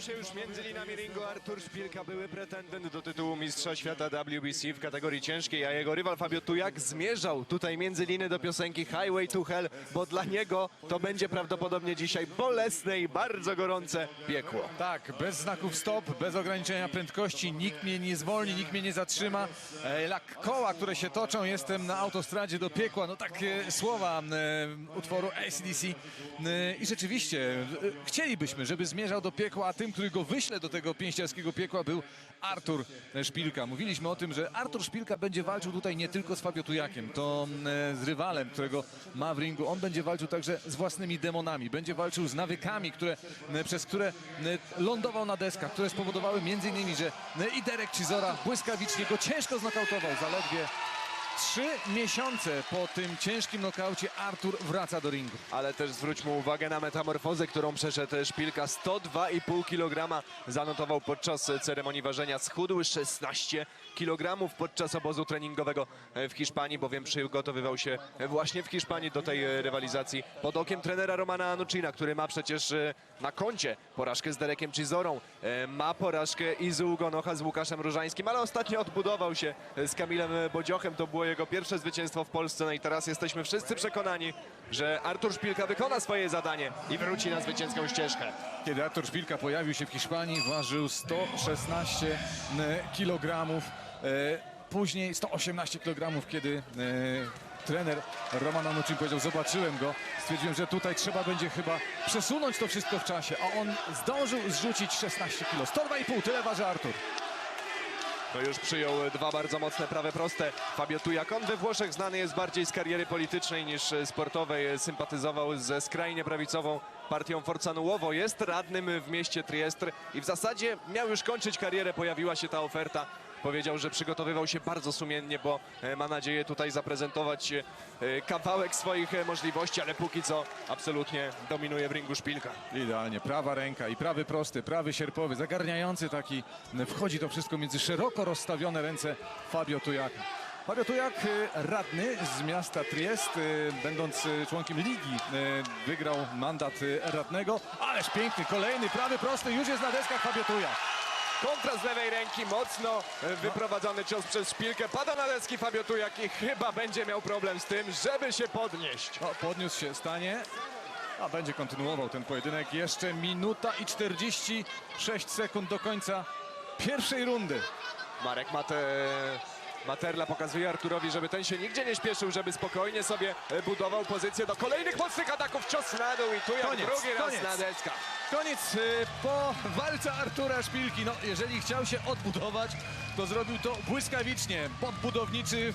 Się już między linami ringu Artur Szpilka, były pretendent do tytułu Mistrza Świata WBC w kategorii ciężkiej, a jego rywal Fabio Tujak zmierzał tutaj między liny do piosenki Highway to Hell, bo dla niego to będzie prawdopodobnie dzisiaj bolesne i bardzo gorące piekło. Tak, bez znaków stop, bez ograniczenia prędkości, nikt mnie nie zwolni, nikt mnie nie zatrzyma. E, Jak koła, które się toczą, jestem na autostradzie do piekła. No takie słowa e, utworu ACDC. E, I rzeczywiście chcielibyśmy, żeby zmierzał do piekła, a tym, który go wyśle do tego pięściarskiego piekła był Artur Szpilka. Mówiliśmy o tym, że Artur Szpilka będzie walczył tutaj nie tylko z Fabio Tujakiem, to e, z rywalem, którego ma w ringu. On będzie walczył także z własnymi demonami, będzie walczył z nawykami, które, e, przez które e, lądował na deskach, które spowodowały między innymi, że i Derek Chisora błyskawicznie go ciężko znokautował, zaledwie trzy miesiące po tym ciężkim nokaucie Artur wraca do ringu. Ale też zwróćmy uwagę na metamorfozę, którą przeszedł Szpilka. 102,5 kg zanotował podczas ceremonii ważenia. Schudł 16 kg podczas obozu treningowego w Hiszpanii, bowiem przygotowywał się właśnie w Hiszpanii do tej rywalizacji pod okiem trenera Romana Anucina, który ma przecież e, na koncie porażkę z Derekiem Chizorą. E, Ma porażkę i z Ugonocha z Łukaszem Różańskim, ale ostatnio odbudował się z Kamilem Bodziochem. To było jego pierwsze zwycięstwo w Polsce. No i teraz jesteśmy wszyscy przekonani, że Artur Szpilka wykona swoje zadanie i wróci na zwycięską ścieżkę. Kiedy Artur Szpilka pojawił się w Hiszpanii, ważył 116 kg. Później 118 kg, kiedy e, trener Roman Anucin powiedział, zobaczyłem go, stwierdziłem, że tutaj trzeba będzie chyba przesunąć to wszystko w czasie, a on zdążył zrzucić 16 kg. 102,5, tyle waży Artur. To już przyjął dwa bardzo mocne prawe proste. Fabio Tujak, on we Włoszech znany jest bardziej z kariery politycznej niż sportowej. Sympatyzował ze skrajnie prawicową partią Forza Nuovo. Jest radnym w mieście Trieste i w zasadzie miał już kończyć karierę. Pojawiła się ta oferta. Powiedział, że przygotowywał się bardzo sumiennie, bo e, ma nadzieję tutaj zaprezentować e, kawałek swoich e, możliwości, ale póki co absolutnie dominuje w ringu szpilka. Idealnie, prawa ręka i prawy prosty, prawy sierpowy, zagarniający taki. Wchodzi to wszystko między szeroko rozstawione ręce Fabio Tujaka. Fabio Tujak, radny z miasta Triest, będąc członkiem ligi, wygrał mandat radnego. Ależ piękny, kolejny prawy prosty, już jest na deskach Fabio Tujak. Kontra z lewej ręki, mocno e, wyprowadzony cios przez szpilkę. Pada na deski Fabio Tujak i chyba będzie miał problem z tym, żeby się podnieść. O, podniósł się, stanie. A będzie kontynuował ten pojedynek. Jeszcze minuta i 46 sekund do końca pierwszej rundy. Marek Mate... Materla pokazuje Arturowi, żeby ten się nigdzie nie śpieszył, żeby spokojnie sobie e, budował pozycję do kolejnych mocnych ataków. Cios na dół i Tujak Koniec, drugi raz koniec. na deskach. Koniec y, po walce Artura Szpilki. No, jeżeli chciał się odbudować, to zrobił to błyskawicznie. Podbudowniczy